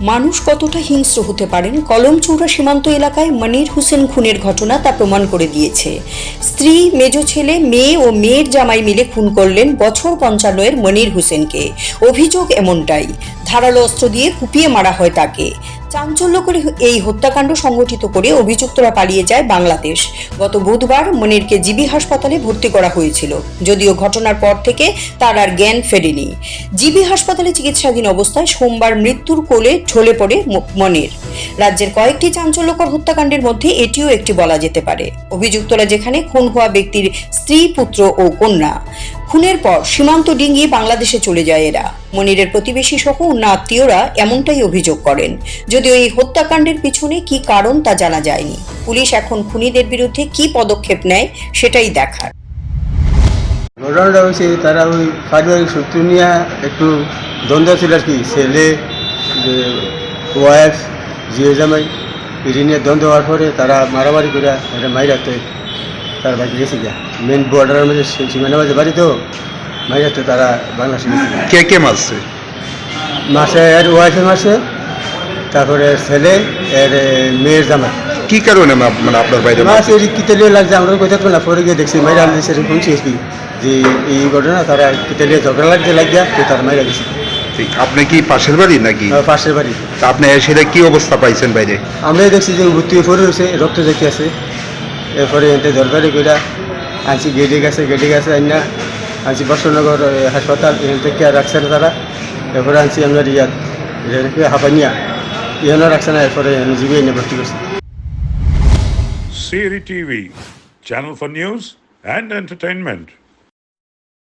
মানুষ কতটা হিংস্র হতে পারেন? কলমচৌড়া সীমান্ত এলাকায় মনির হোসেন খুনের ঘটনা তা প্রমাণ করে দিয়েছে। স্ত্রী, মেজ ছেলে, মেয়ে ও মেয়ের জামাই মিলে খুন করলেন বছর পঞ্চালয়ের মনির হোসেনকে। অভিযোগ এমনটাই। ধারালো অস্ত্র দিয়ে কুপিয়ে মারা হয় তাকে। চাঞ্চল্যকর এই হত্যাকাণ্ড সংগঠিত করে অভিযুক্তরা পালিয়ে যায় বাংলাদেশ। গত বুধবার মনিরকে জিবি হাসপাতালে ভর্তি করা হয়েছিল। যদিও ঘটনার পর থেকে তার আর জ্ঞান ফেরেনি। জিবি হাসপাতালে চিকিৎসাধীন অবস্থায় সোমবার মৃত্যুর কোলে ঢলে পড়ে মনির। রাজ্যের কয়েকটি চাঞ্চল্যকর হত্যাকাণ্ডের মধ্যে এটিও একটি বলা যেতে পারে। অভিযুক্তরা যেখানে খুন হওয়া ব্যক্তির স্ত্রী, পুত্র ও কন্যা। খুনের পর সীমান্ত ডিঙ্গিয়ে বাংলাদেশে চলে যায় এরা। মনিরের প্রতিবেশী সহ অন্য আত্মীয়রা এমনটাই অভিযোগ করেন। যদিও এই হত্যাকাণ্ডের পিছনে কি কারণ তা জানা যায়নি। পুলিশ এখন খুনিদের বিরুদ্ধে কি পদক্ষেপ নেয় সেটাই দেখার। ঘটনাটা হয়েছে, তারা ওই পারিবারিক সূত্র নিয়ে একটু দ্বন্দ্ব ছিল আর কি। ছেলে ওয়াইফ জিও জামাই এটি নিয়ে দ্বন্দ্ব হওয়ার পরে তারা মারামারি করে এটা মাই রাখতে তার বাড়ি গেছে গিয়া। মেন বর্ডারের মধ্যে সী- সীমানার মাঝে বাড়ি তো মাই রাখতে তারা বাংলাদেশে। কে কে মারছে? মাসে এর ওয়াইফের মাসে তারপরে ছেলে এর মেয়ের জামা কি কারণে মানে আপনার বাইরে মারছে? এর কিতেলিয়ে লাগছে আমরা কোথাও থাকব না পরে গিয়ে দেখছি মাইরা আনলে সেটা শুনছি কি। যে এই ঘটনা তারা কিতেলিয়ে ঝগড়া লাগছে লাগিয়া তো তারা মাইরা গেছে। আপনি কি পাশের বাড়ি নাকি? পাশের বাড়ি। আপনি সেটা কি অবস্থা পাইছেন বাইরে? আমরা দেখছি যে ভর্তি হয়ে পড়ে রয়েছে রক্ত দেখতে আছে। এরপরে এতে দরকারি কইরা আনছি গেডি গেছে গেডি গেছে আইনা। আনছি বর্ষনগর হাসপাতাল, এখান থেকে রাখছে না তারা। এরপরে আনছি আমরা ইয়াত হাফানিয়া ইহানো রাখছে না, এরপরে জিবি এনে ভর্তি করছে। Siri TV, channel for news and entertainment.